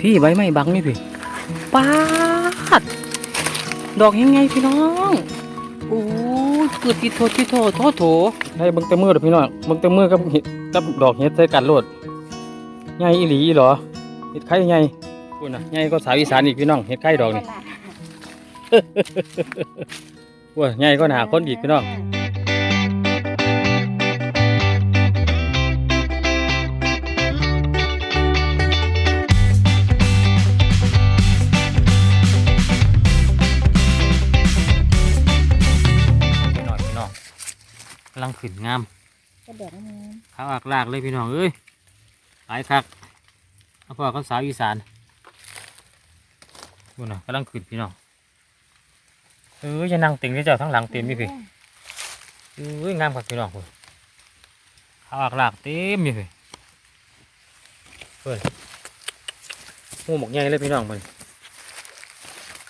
พี่ใบไม้บังนี่พี่ปาด ดอกยังไงพี่น้องโอ้ยเกิดติดโทษติดโทษโทษโถให้เบิ่งแต่มือเด้อพี่น้องเบิ่งแต่มือกับเห็ดกับดอกเห็ดใส่กันโลดใหญ่อีหลีอีหรอเห็ดไข่ใหญ่พูดนะใหญ่ก็สาวอีสานอีกพี่น้องเห็ดไข่ดอกนี่ ว้าใหญ่ก็หนาคนอีกพี่น้องำลังขึ้นงามกระเด็นนี่ขาวอักลากเลยพี่น้องเอ้ยหลายคักเอาพ่อเขาสาวอีสานดูนะกำลังขึ้นพี่น้องเออจะนั่งเต็งที่เจ้าทั้งหลังเต็มนี่พี่เอ้ยงามคักพี่น้องคุณขาวอักลากเต็มนี่พี่เพื่อนหูหมกใหญ่เลยพี่น้องมัน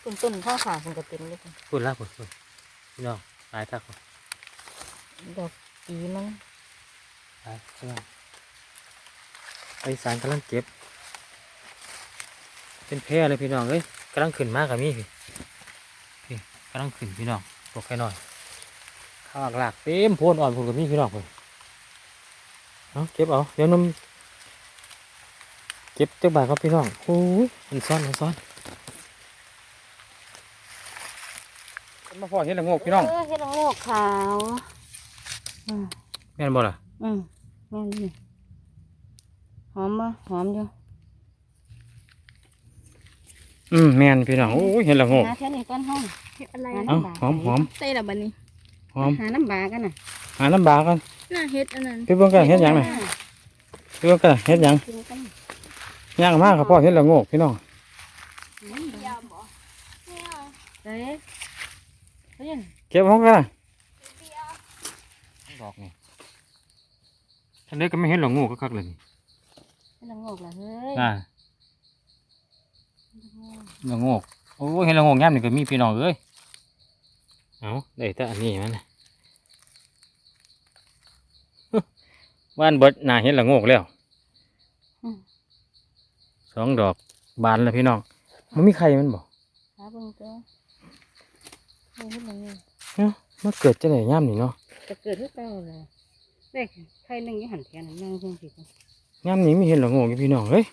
ต้นต้นข้าวขาคุณกระเต็มเลยค่ะพูดละพูดพูดพี่น้องหลายคักคุณ ดอกปีมันหลายพี่น้องไปสารกำลังเก็บ เป็นแพร่เลยพี่น้องเอ้ยกำลังขึ้นมากกับมี่พี่พี่กำลังขึ้นพี่น้องตกแค่น้อยข้าวหลากเต็มโพนอ่อนโพนกับมี่พี่น้องเลยเอาเก็บเอาเดี๋ยวนุ่มเก็บเจ้าบ่าวครับพี่น้องโอ้ยมันซ่อนมันซ่อนมาพอเห็นละโงกพี่น้องเออเห็ดละโงกขาวอืม แม่นบ่ล่ะอืมแม่นนี่หอมบ่หอมอยู่อืมแม่นพี่น้องโอ้ยเห็นละโงกหาแค่นี้ก้อนห้องเฮ็ดอะไรเอ้าหอมหอมใส่ละบัดนี้หอมหาน้ำบากันน่ะหาน้ำบากันน่าเฮ็ดอันนั้นไปเบิ่งกันเฮ็ดหยังน่ะไปเบิ่งกันเฮ็ดหยังกินกันย่างมากครับพ่อเห็นละโงกพี่น้องยามบ่ไม่เอาเด้เฮ้ยเก็บห้องกัน ดอกนี่ทันนี้ก็ไม่เห็นละโงกก็คักเลยนี่เห็ดละโงกล่ะเฮ้ยน่ะละโงกโอ้ยเห็นละโงกย่ามนี่ก็มีพี่น้องเอ้ยเอาได้แต่อันนี้มันน่ะบ้านเบิดน่าเห็นละโงกแล้วอืมสองดอกบานแล้วพี่น้องมันมีใครมันบอกหาเบิ่งตัวเฮ้ยเห็ดละโงก มันเกิดจะไหนย่ามนี่เนาะ จะเกิดหรือเล่าล่ะเด็กใครหนึ่งยี่หันแทนนั่งเพิ่งผิดย่ามนี้ไม่เห็นละโงกอยู่พี่น้องเฮ้ย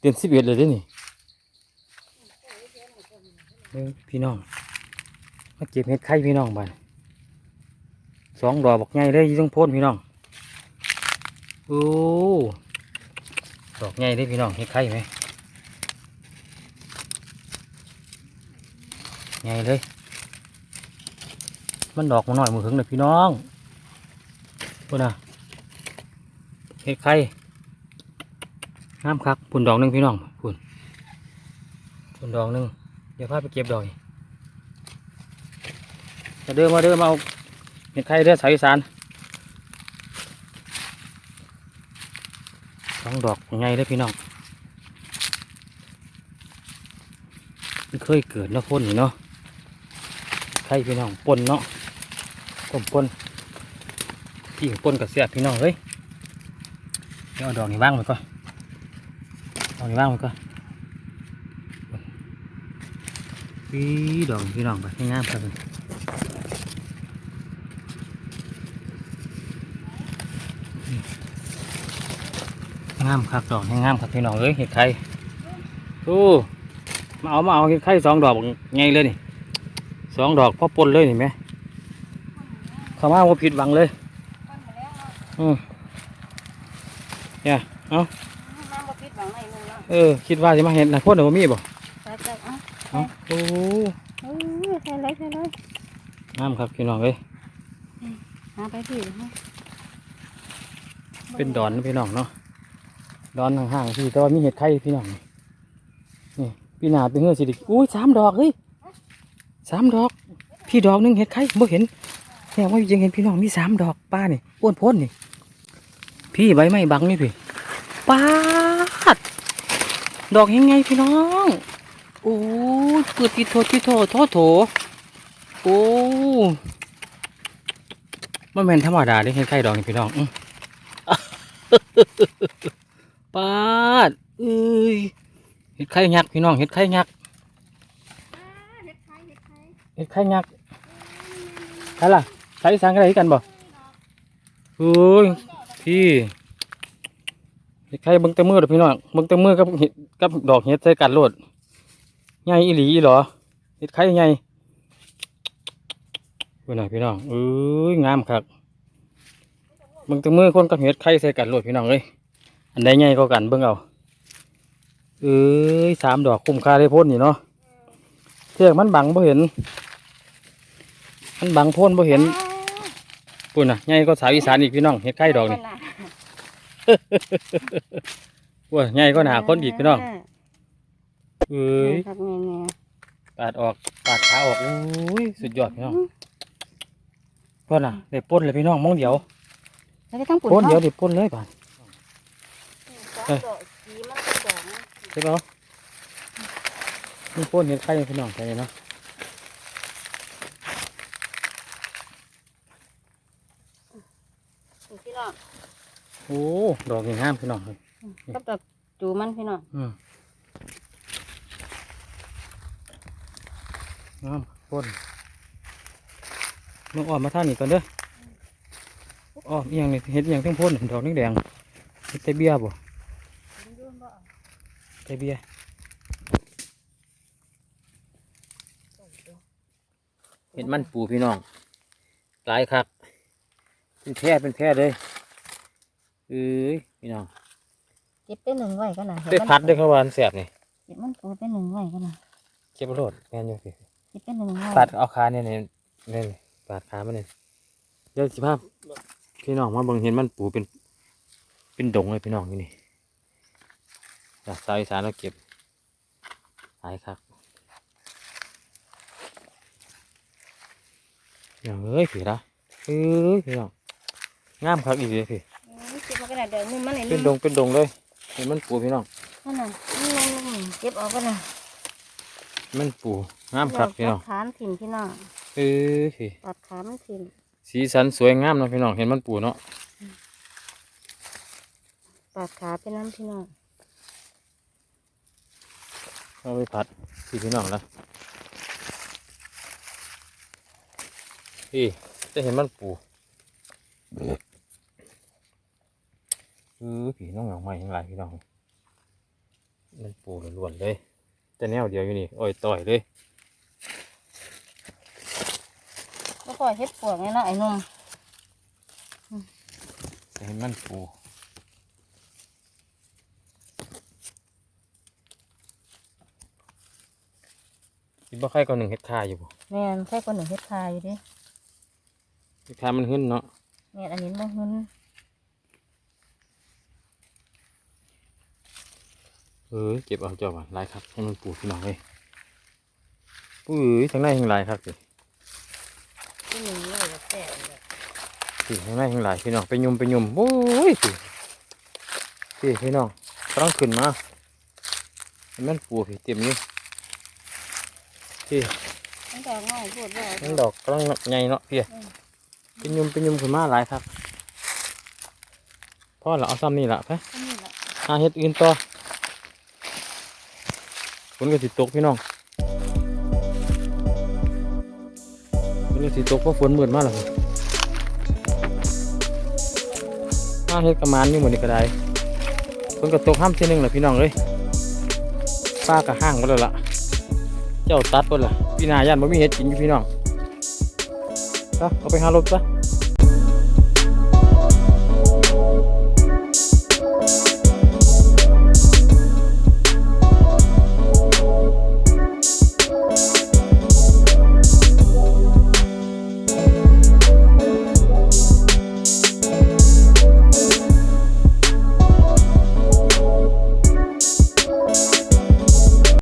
เดือนสิบเอ็ดเลยเด้อนี่เด้อพี่น้องมาเก็บเห็ดไข่พี่น้องบ้านสองดอกบอกใหญ่เลยยี่ต้องพ้นพี่น้องโอ้ดอกใหญ่เลยพี่น้องเห็ดไข่ไหมใหญ่เลย มันดอกมันหน่อยมือหึงเลยพี่น้องพูดนะเห็ดไข่น้ำคักปุ่นดอกหนึ่งพี่น้องปุ่นปุ่นดอกหนึ่งเดี๋ยวพาไปเก็บดอกนี่มาเดินมาเดินมาเอาเห็ดไข่เด้อสายสานสองดอกใหญ่เลยพี่น้องมันเคยเกิดแล้วพ่นเนาะไข่พี่น้องปนเนาะ ต้มปนพี่ปนกับเสียบพี่น้องเฮ้ยเดี๋ยวเอาดอกนี้ว่างไปก่อนดอกนี้ว่างไปก่อนวีดอกนี้พี่น้องไปให้งามครับงามครับดอกให้งามครับพี่น้องเอ้ยเห็ดไข่โอ้มาเอามาเอาเห็ดไข่สองดอกไงเลยนี่สองดอกพอปนเลยนี่ไหม เข้ามาว่าผิดหวังเลย อืมเนี่ยเอาน้ำบ่ผิดหวังไหนมึงเนาะเออ คิดว่าจะมาเห็นนะพ่นหรือว่ามีบ่ใส่ใส่อะเอาโอ้เออใส่เลยใส่เลยน้ำครับพี่น้องเอ้ยหาไปพี่ฮะเป็นดอนนะพี่น้องเนาะ ดอนห่างๆพี่แต่ว่ามีเห็ดไข่พี่น้อง นี่พี่นาเป็นเงื่อนสิดิอุ้ยสามดอกเฮ้ยสามดอก พี่ดอกหนึงเห็ดไข่บ่เห็น แค่ว่ายังเห็นพี่น้องมีสามดอกป้านี่อ้วนพ้นนี่ พี่ใบไม้บังนี่พี่ป้าดดอกยังไงพี่น้องโอ้ยเกิดติดโทษติดโทษโทษโถโอ้มันเป็นธรรมดาได้เห็นไข่ดอกนี่พี่น้องอื้อปาดเอ้ยเห็ดไข่ยักษ์พี่น้องเห็ดไข่ยักษ์เฮ็ดไข่เฮ็ดไข่เห็ดไข่ยักษ์ใช่ล่ะ ใช้สังอะไรกันบ่โอ้ยพี่เห็ดไข่เบิ่งต่มือเด้อพี่น้องเบิ่งต่มือกับเห็ดกับดอกเห็ดใส่กันโลดใหญ่อีหลีหรอเห็ดไข่ใหญ่พี่น้องพี่น้องเอ้ยงามครับเบิ่งต่มือคนกับเห็ดไข่ใส่กันโลดพี่น้องเอ้ยอันใดใหญ่ก็กันเบิ่งเอาเอ้ยสามดอกคุ้มค่าได้พ้นนี่เนาะเทือกมันบังบ่เห็น มันบังพ้นบ่เห็น ปุ่นน่ะใหญ่ก็สาวอีสานอีกพี่น้องเห็ดไข่ดอกนี่ว้าใหญ่ก็หนาคนอีกพี่น้องเอ้ยครับแม่แม่ปาดออกปาดขาออกโอ้ยสุดยอดพี่น้องเพื่อนน่ะได้ป้นเลยพี่น้องมองเดียวแล้วก็ทั้งปุ๋ยป้นเดียวได้ป้นเลยป่านดอกสีมันเป็นดอกนะใช่ปะนี่ป้นเห็ดไข่พี่น้องใช่เนาะ พี่น้อง โอ้ ดอกงามพี่น้องเลยกับดอกจูมันพี่น้องอืมงามป้นมึงออกมาท่างนี้ก่อนเด้ออ้อมเอียงนี่เห็ดเอียงทั้งพ่นดอกนี่แดงๆเห็ดไตเบี้ยบ่ไตเบี้ยเห็ดมันปูพี่น้องหลายคักเป็นแพร่เป็นแพร่เลย เอ้ยพี่น้องเก็บไปหนึ่งไว้ก็นะได้พัดได้เข้าวาอันแสบนี่เก็บมันปูไปหนึ่งไว้ก็นะเก็บโลดแม่นอยู่พี่เก็บไปหนึ่งไว้ปัดเอาขาเนี่ยเนี่ยเนี่ยปัดขามันเนี่ยเดี๋ยวสิภาพพี่น้องมาเบิ่งเห็นมันปูเป็น เป็นดงเลยพี่น้องอยู่นี่จากสาวอีสานเราเก็บหายครับอย่างเอ้ยพี่ละเอ้ยพี่น้องงามครับอีกเลยพี่เก็ได้เดี๋ยวนี่มันไหนเป็นดงเป็นดงเลยเห็นมันปูพี่น้อง นั่นน่ะนี่นั่นเก็บออกก็นะมันปูงามครับพี่น้องตัดขามถิ่นพี่น้องเอ้ยพี่ตัดขามันถิ่นสีสันสวยงามเนาะพี่น้องเห็นมันปูเนาะตัดขาไปน้ำพี่น้องเอาไปผัดพี่พี่น้องนะพี่จะเห็นมันปู เออพี่น้องเหงาใหม่ทั้งหลายพี่น้องมันปูล้วนๆเลย แต่แนวเดียวอยู่นี่โอ้ยต่อยเลยแล้วก็เฮ็ดปวกไงเนาะไอ้หนุ่มจะเห็นมันปูคิดว่าใครก็หนึ่งเฮ็ดคาอยู่บ่แม่นแค่คนหนึ่งเฮ็ดคาอยู่ดิเฮ็ดคามันขึ้นเนาะแม่นอันนี้บ่หุ่น เออเก็บเอาเจ้าว่ะลายครับให้มันปูพี่น้องเลยปุ้ยทางในทางลายครับสิที่หนึ่งเลยแต่เลยสิทางในทางลายพี่น้องไปยุ่มไปยุ่มโอ้ยสิสิพี่น้องต้องขึ้นมาให้มันปูพี่เต็มอยู่พี่มันดอกง่ายพูดว่านั่นดอกกำลังใหญ่เนาะพี่ไปยุ่มไปยุ่มขึ้นมาหลายครับพ่อเราเอาซ้ำนี่ละไปอันนี้แหละหาเฮ็ดอื่นต่อ ฝนก็สิตกพี่น้องฝนก็สิตกเพราะฝนมืดมากแล้วครับหาเฮ็ดกระมานอยู่หมดนี่ก็ได้ฝนก็ตกห้ามเส้นหนึ่งแหละพี่น้องเลยป้าก็ห้างไปแล้วล่ะ เจ้าตัดไปละพี่นาย่านบ่มีเฮ็ดกินอยู่พี่น้องเอาเอาไปหาลบซะ